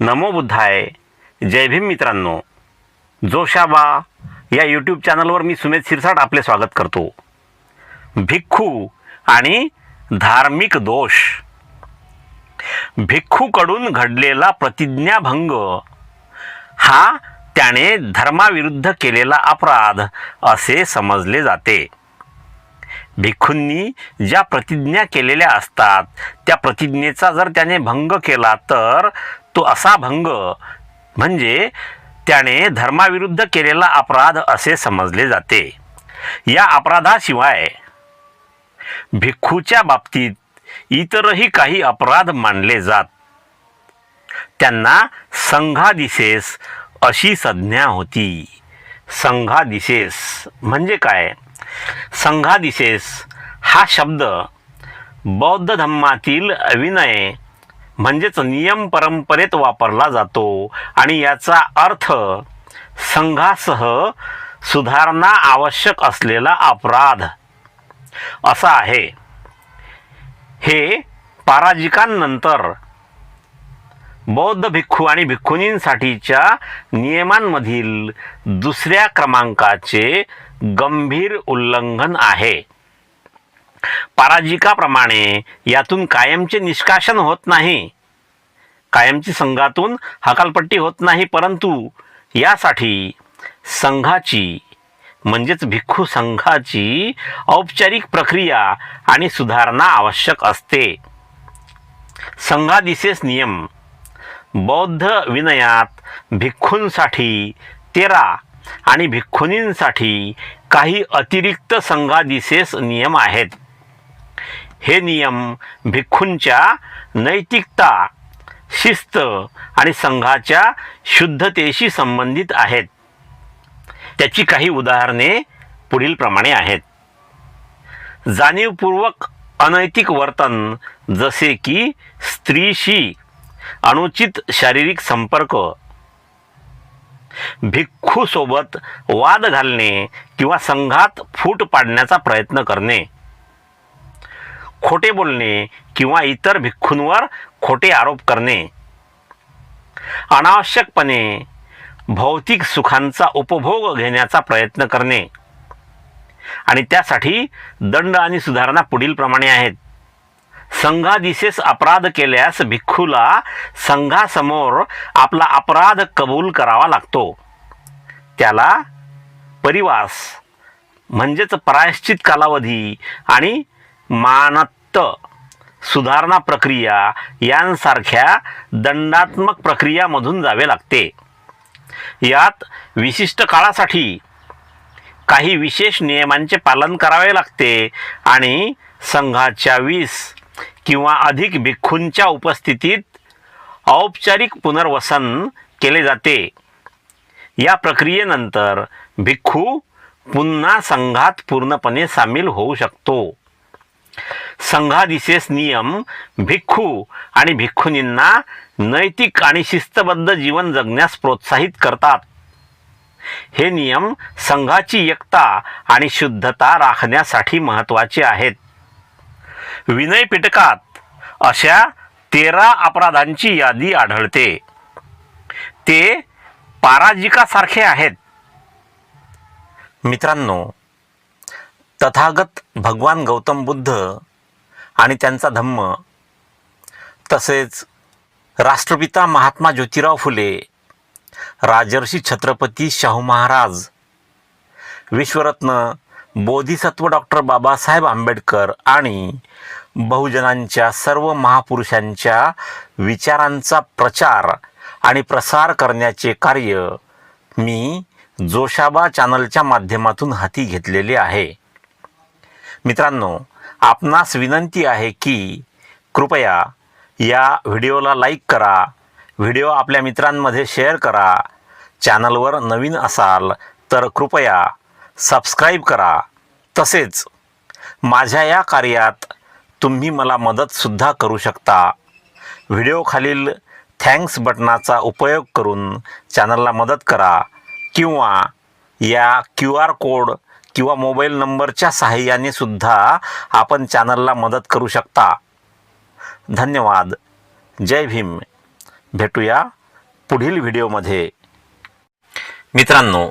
नमो बुद्धाय. जय भीम मित्रांनो. जोशाबा या यूट्यूब चॅनलवर मी सुमेध शिरसाट आपले स्वागत करतो. भिक्खू आणि धार्मिक दोष. भिक्खूकडून घडलेला प्रतिज्ञाभंग हा त्याने धर्माविरुद्ध केलेला अपराध असे समजले जाते. भिक्खूंनी ज्या प्रतिज्ञा केलेल्या असतात त्या प्रतिज्ञेचा जर त्याने भंग केला तर तो असा भंग म्हणजे त्याने धर्माविरुद्ध केलेला अपराध असे समजले जाते. या अपराधाशिवाय भिक्खूच्या बाबतीत इतरही काही अपराध मानले जात. त्यांना संघादिशेस अशी संज्ञा होती. संघादिशेस म्हणजे काय? संघादिशेस हा शब्द बौद्ध धम्मातील विनय म्हणजेच नियम परंपरेत वापरला जातो. आणि याचा अर्थ संघासह सुधारणा आवश्यक असलेला अपराध. असा आहे. हे पाराजिकांनंतर बौद्ध भिक्खू आणि भिक्खुनींसाठीच्या नियमांमधील दुसऱ्या क्रमांकाचे गंभीर उल्लंघन आहे. पराजिकाप्रमाणे यातून कायमचे निष्कासन होत नाही. कायमची संघातून हकालपट्टी होत नाही परंतु यासाठी संघाची म्हणजेच भिक्खू संघाची औपचारिक प्रक्रिया आणि सुधारणा आवश्यक असते. संघादिशेस नियम. बौद्ध विनयात भिक्खूंसाठी तेरा आणि भिक्खुनींसाठी काही अतिरिक्त संघादिशेस नियम आहेत. हे नियम भिक्खूंच्या नैतिकता शिस्त आणि संघाच्या शुद्धतेशी संबंधित आहेत. त्याची काही उदाहरणे पुढील प्रमाणे आहेत. जाणीवपूर्वक अनैतिक वर्तन जसे की स्त्रीशी अनुचित शारीरिक संपर्क भिक्खूसोबत वाद घालणे किंवा संघात फूट पाडण्याचा प्रयत्न करणे. खोटे बोलणे किंवा इतर भिक्खूंवर खोटे आरोप करणे. अनावश्यकपणे भौतिक सुखांचा उपभोग घेण्याचा प्रयत्न करणे. आणि त्यासाठी दंड आणि सुधारणा पुढील प्रमाणे आहेत. संघादिशेस अपराध केल्यास भिक्खूला संघासमोर आपला अपराध कबूल करावा लागतो. त्याला परिवास म्हणजेच प्रायश्चित कालावधी आणि मानत्त सुधारणा प्रक्रिया यांसारख्या दंडात्मक प्रक्रियामधून जावे लागते. यात विशिष्ट काळासाठी काही विशेष नियमांचे पालन करावे लागते आणि संघाच्या वीस किंवा अधिक भिक्खूंच्या उपस्थितीत औपचारिक पुनर्वसन केले जाते. या प्रक्रियेनंतर भिक्खू पुन्हा संघात पूर्णपणे सामील होऊ शकतो. संघादिशेष नियम भिक्खू आणि भिक्खुनींना नैतिक आणि शिस्तबद्ध जीवन जगण्यास प्रोत्साहित करतात. हे नियम संघाची एकता आणि शुद्धता राखण्यासाठी महत्त्वाचे आहेत. विनय पिटकात अशा तेरा अपराधांची यादी आढळते. ते पाराजिकासारखे आहेत. मित्रांनो तथागत भगवान गौतम बुद्ध आणि त्यांचा धम्म. तसेच राष्ट्रपिता महात्मा ज्योतिराव फुले राजर्षी छत्रपती शाहू महाराज विश्वरत्न बोधिसत्व डॉक्टर बाबासाहेब आंबेडकर आणि बहुजनांच्या सर्व महापुरुषांच्या विचारांचा प्रचार आणि प्रसार करण्याचे कार्य मी जोशाबा चॅनलच्या माध्यमातून हाती घेतलेले आहे. मित्रांनो आपणास विनंती आहे की कृपया या व्हिडिओला लाईक करा व्हिडिओ आपल्या मित्रांमध्ये शेअर करा चॅनलवर नवीन असाल तर कृपया सबस्क्राईब करा. तसेच माझ्या या कार्यात तुम्ही मला मदतसुद्धा करू शकता. व्हिडिओखालील थँक्स बटनाचा उपयोग करून चॅनलला मदत करा किंवा या क्यू आर कोड किंवा मोबाईल नंबरच्या सहाय्याने सुद्धा आपण चॅनलला मदत करू शकता. धन्यवाद. जय भीम. भेटूया पुढील व्हिडिओमध्ये मित्रांनो